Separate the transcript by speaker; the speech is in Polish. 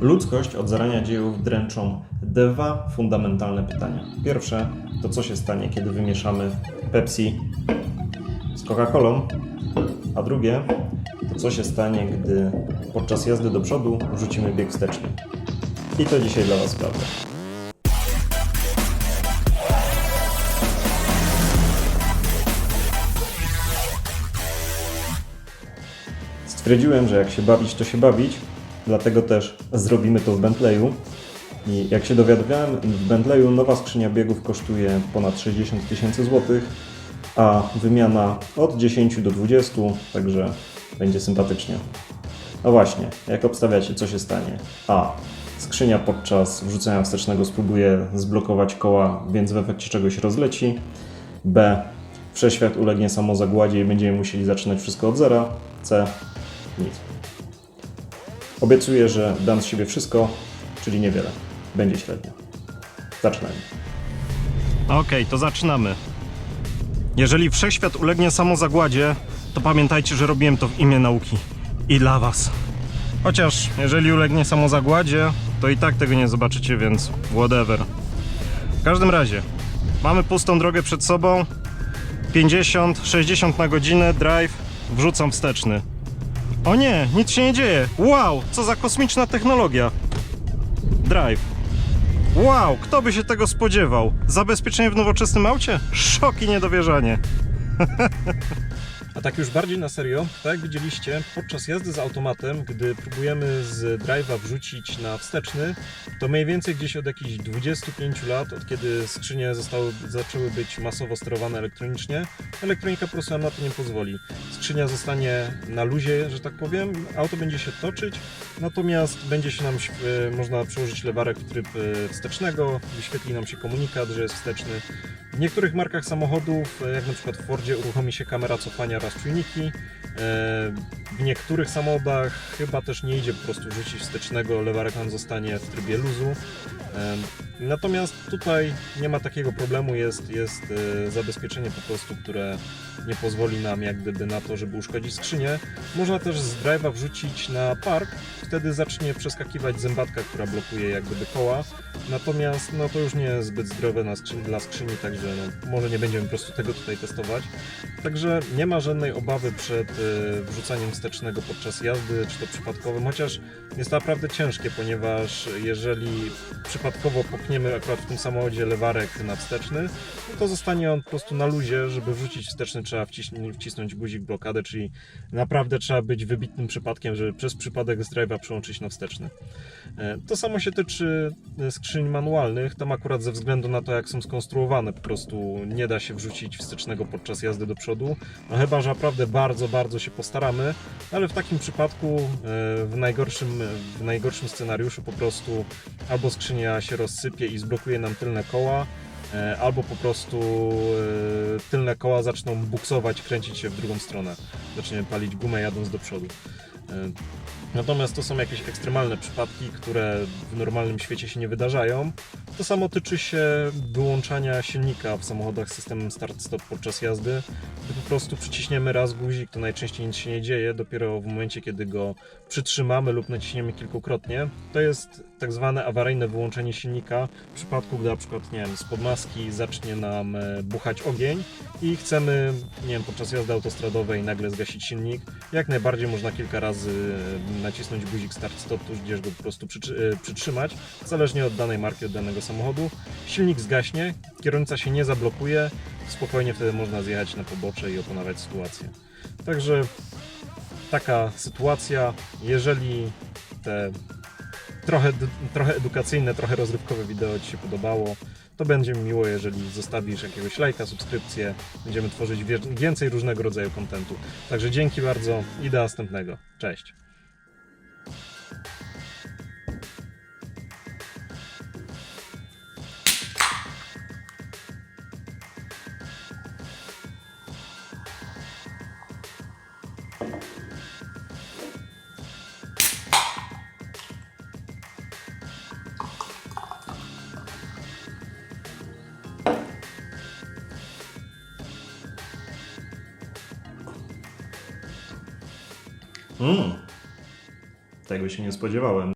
Speaker 1: Ludzkość od zarania dziejów dręczą dwa fundamentalne pytania. Pierwsze to co się stanie, kiedy wymieszamy Pepsi z Coca-Colą, a drugie to co się stanie, gdy podczas jazdy do przodu wrzucimy bieg wsteczny. I to dzisiaj dla Was sprawdzę. Stwierdziłem, że jak się bawić, to się bawić, dlatego też zrobimy to w Bentleyu. I jak się dowiadywałem, w Bentleyu nowa skrzynia biegów kosztuje ponad 60 tysięcy złotych, a wymiana od 10 do 20, także będzie sympatycznie. No właśnie, jak obstawiacie, co się stanie? A. Skrzynia podczas wrzucenia wstecznego spróbuje zblokować koła, więc w efekcie czegoś rozleci. B. Wszechświat ulegnie samozagładzie i będziemy musieli zaczynać wszystko od zera. C. Nic. Obiecuję, że dam z siebie wszystko, czyli niewiele. Będzie średnio. Zaczynajmy. Okej, to zaczynamy. Jeżeli wszechświat ulegnie samozagładzie, to pamiętajcie, że robiłem to w imię nauki. I dla was. Chociaż, jeżeli ulegnie samozagładzie, to i tak tego nie zobaczycie, więc whatever. W każdym razie, mamy pustą drogę przed sobą. 50, 60 na godzinę, drive, wrzucam wsteczny. O nie, nic się nie dzieje. Wow, co za kosmiczna technologia. Drive. Wow, kto by się tego spodziewał? Zabezpieczenie w nowoczesnym aucie? Szok i niedowierzanie.
Speaker 2: A tak już bardziej na serio, tak jak widzieliście, podczas jazdy z automatem, gdy próbujemy z drive'a wrzucić na wsteczny, to mniej więcej gdzieś od jakichś 25 lat, od kiedy skrzynie zostały, zaczęły być masowo sterowane elektronicznie, elektronika po prostu nam na to nie pozwoli. Skrzynia zostanie na luzie, że tak powiem, auto będzie się toczyć, natomiast będzie się nam, e, można przełożyć lewarek w tryb e, wstecznego, wyświetli nam się komunikat, że jest wsteczny. W niektórych markach samochodów, e, jak na przykład w Fordzie, uruchomi się kamera cofania oraz czujniki. E, W niektórych samochodach chyba też nie idzie po prostu rzucić wstecznego, lewarek nam zostanie w trybie luzu. Natomiast tutaj nie ma takiego problemu, jest, jest e, zabezpieczenie po prostu, które nie pozwoli nam jak gdyby na to, żeby uszkodzić skrzynię. Można też z drive'a wrzucić na park, wtedy zacznie przeskakiwać zębatka, która blokuje jak gdyby koła. Natomiast no to już nie jest zbyt zdrowe na skrzyni, dla skrzyni, także no, może nie będziemy po prostu tego tutaj testować. Także nie ma żadnej obawy przed e, wrzucaniem wstecznego podczas jazdy, czy to przypadkowym, chociaż jest to naprawdę ciężkie, ponieważ jeżeli przypadkowo popchniemy akurat w tym samochodzie lewarek na wsteczny, to zostanie on po prostu na luzie, żeby wrzucić wsteczny trzeba wcisnąć guzik blokadę, czyli naprawdę trzeba być wybitnym przypadkiem, żeby przez przypadek z drive'a przełączyć na wsteczny. E, To samo się tyczy e, skrzyń manualnych. Tam akurat ze względu na to, jak są skonstruowane, po prostu nie da się wrzucić wstecznego podczas jazdy do przodu. No chyba, że naprawdę bardzo, bardzo się postaramy, ale w takim przypadku e, w najgorszym, w najgorszym scenariuszu po prostu albo skrzynia się rozsypie i zblokuje nam tylne koła, e, albo po prostu e, tylne koła zaczną buksować, kręcić się w drugą stronę. Zaczniemy palić gumę jadąc do przodu. E, Natomiast to są jakieś ekstremalne przypadki, które w normalnym świecie się nie wydarzają. To samo tyczy się wyłączania silnika w samochodach z systemem start-stop podczas jazdy. Gdy po prostu przyciśniemy raz guzik, to najczęściej nic się nie dzieje. Dopiero w momencie, kiedy go przytrzymamy lub naciśniemy kilkukrotnie, to jest tak zwane awaryjne wyłączenie silnika. W przypadku, gdy na przykład, nie wiem, spod maski zacznie nam e, buchać ogień i chcemy, nie wiem, podczas jazdy autostradowej nagle zgasić silnik, jak najbardziej można kilka razy e, nacisnąć guzik start-stop, tudzież go po prostu e, przytrzymać, zależnie od danej marki, od danego samochodu. Silnik zgaśnie, kierownica się nie zablokuje, spokojnie wtedy można zjechać na pobocze i opanować sytuację. Także taka sytuacja, jeżeli te trochę, trochę edukacyjne, trochę rozrywkowe wideo Ci się podobało, to będzie mi miło, jeżeli zostawisz jakiegoś lajka, subskrypcję. Będziemy tworzyć więcej różnego rodzaju kontentu. Także dzięki bardzo i do następnego. Cześć.
Speaker 1: Mm. Tego się nie spodziewałem.